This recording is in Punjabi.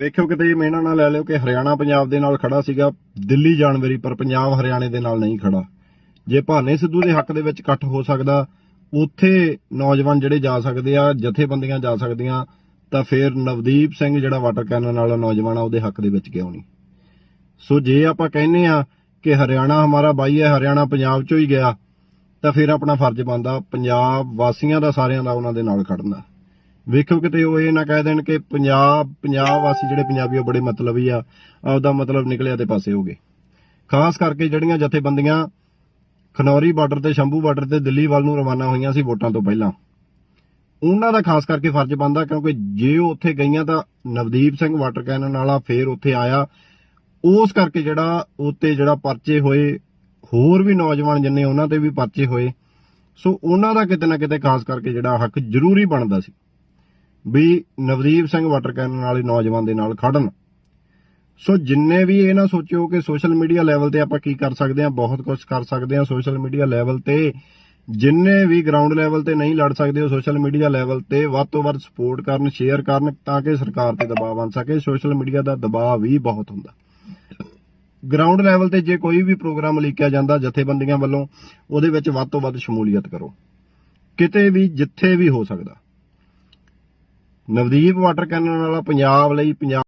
ਵੇਖਿਓ ਕਿਤੇ ਇਹ ਮੇਨਾ ਨਾ ਲੈ ਲਿਓ ਕਿ ਹਰਿਆਣਾ ਪੰਜਾਬ ਦੇ ਨਾਲ ਖੜਾ ਸੀਗਾ, ਦਿੱਲੀ ਜਾਣ ਵੇਰੀ, ਪਰ ਪੰਜਾਬ ਹਰਿਆਣੇ ਦੇ ਨਾਲ ਨਹੀਂ ਖੜਾ। ਜੇ ਭਾਨੇ ਸਿੱਧੂ ਦੇ ਹੱਕ ਦੇ ਵਿੱਚ ਇਕੱਠ ਹੋ ਸਕਦਾ, ਉੱਥੇ ਨੌਜਵਾਨ ਜਿਹੜੇ ਜਾ ਸਕਦੇ ਆ, ਜਥੇਬੰਦੀਆਂ ਜਾ ਸਕਦੀਆਂ, ਤਾਂ ਫਿਰ ਨਵਦੀਪ ਸਿੰਘ ਜਿਹੜਾ ਵਾਟਰ ਕੈਨਨ ਵਾਲਾ ਨੌਜਵਾਨ ਆ, ਉਹਦੇ ਹੱਕ ਦੇ ਵਿੱਚ ਕਿਉਂ ਨਹੀਂ? ਸੋ ਜੇ ਆਪਾਂ ਕਹਿੰਨੇ ਆ ਕਿ ਹਰਿਆਣਾ ਹਮਾਰਾ ਬਾਈ ਹੈ, ਹਰਿਆਣਾ ਪੰਜਾਬ ਚੋਂ ਹੀ ਗਿਆ, ਤਾਂ ਫਿਰ ਆਪਣਾ ਫਰਜ਼ ਬਣਦਾ ਪੰਜਾਬ ਵਾਸੀਆਂ ਦਾ ਸਾਰਿਆਂ ਦਾ ਉਹਨਾਂ ਦੇ ਨਾਲ ਖੜਨਾ। ਵੇਖੋ ਕਿਤੇ ਉਹ ਇਹ ਨਾ ਕਹਿ ਦੇਣ ਕਿ ਪੰਜਾਬ ਪੰਜਾਬ ਵਾਸੀ ਜਿਹੜੇ ਪੰਜਾਬੀ ਉਹ ਬੜੇ ਮਤਲਬੀ ਆ। ਆਪਦਾ ਮਤਲਬ ਨਿਕਲਿਆ ਤੇ ਪਾਸੇ ਹੋ ਗਏ। ਖਾਸ ਕਰਕੇ ਜਿਹੜੀਆਂ ਜਥੇਬੰਦੀਆਂ ਖਨੌਰੀ ਬਾਰਡਰ ਤੇ, ਸ਼ੰਭੂ ਬਾਰਡਰ ਤੇ, ਦਿੱਲੀ ਵੱਲ ਨੂੰ ਰਵਾਨਾ ਹੋਈਆਂ ਸੀ ਵੋਟਾਂ ਤੋਂ ਪਹਿਲਾਂ। ਉਹਨਾਂ ਦਾ ਖਾਸ ਕਰਕੇ ਫਰਜ਼ ਬਣਦਾ ਕਿਉਂਕਿ ਜੇ ਉਹ ਉੱਥੇ ਗਈਆਂ ਤਾਂ ਨਵਦੀਪ ਸਿੰਘ ਵਾਟਰ ਕੈਨਨ ਵਾਲਾ ਫੇਰ ਉੱਥੇ ਆਇਆ। ਉਸ ਕਰਕੇ ਜਿਹੜਾ ਉੱਤੇ ਜਿਹੜਾ ਪਰਚੇ ਹੋਏ, ਹੋਰ ਵੀ ਨੌਜਵਾਨ ਜਿੰਨੇ ਉਹਨਾਂ ਤੇ ਵੀ ਪਰਚੇ ਹੋਏ। ਸੋ ਉਹਨਾਂ ਦਾ ਕਿਤੇ ਨਾ ਕਿਤੇ ਖਾਸ ਕਰਕੇ ਜਿਹੜਾ ਹੱਕ ਜ਼ਰੂਰੀ ਬਣਦਾ ਸੀ। ਵੀ ਨਵਦੀਪ ਸਿੰਘ ਵਾਟਰ ਕੈਨਨ ਵਾਲੇ ਨੌਜਵਾਨ ਦੇ ਨਾਲ ਖੜਨ। ਸੋ ਜਿੰਨੇ ਵੀ ਇਹ ਨਾ ਸੋਚਿਓ ਕਿ ਸੋਸ਼ਲ ਮੀਡੀਆ ਲੈਵਲ ਤੇ ਆਪਾਂ ਕੀ ਕਰ ਸਕਦੇ ਹਾਂ, ਬਹੁਤ ਕੁਝ ਕਰ ਸਕਦੇ ਹਾਂ ਸੋਸ਼ਲ ਮੀਡੀਆ ਲੈਵਲ ਤੇ। ਜਿੰਨੇ ਵੀ ਗਰਾਊਂਡ ਲੈਵਲ ਤੇ ਨਹੀਂ ਲੜ ਸਕਦੇ, ਉਹ ਸੋਸ਼ਲ ਮੀਡੀਆ ਲੈਵਲ ਤੇ ਵੱਧ ਤੋਂ ਵੱਧ ਸਪੋਰਟ ਕਰਨ ਸ਼ੇਅਰ ਕਰਨ, ਤਾਂ ਕਿ ਸਰਕਾਰ ਤੇ ਦਬਾਅ ਬਣ ਸਕੇ। ਸੋਸ਼ਲ ਮੀਡੀਆ ਦਾ ਦਬਾਅ ਵੀ ਬਹੁਤ ਹੁੰਦਾ। ਗਰਾਊਂਡ ਲੈਵਲ ਤੇ ਜੇ ਕੋਈ ਵੀ ਪ੍ਰੋਗਰਾਮ ਲਿਖਿਆ ਜਾਂਦਾ ਜਥੇਬੰਦੀਆਂ ਵੱਲੋਂ, ਉਹਦੇ ਵਿੱਚ ਵੱਧ ਤੋਂ ਵੱਧ ਸ਼ਮੂਲੀਅਤ ਕਰੋ। ਕਿਤੇ ਵੀ, ਜਿੱਥੇ ਵੀ ਹੋ ਸਕਦਾ। ਨਵਦੀਪ ਵਾਟਰ ਕੈਨਨ ਵਾਲਾ ਪੰਜਾਬ ਲਈ ਪੰਜਾਬ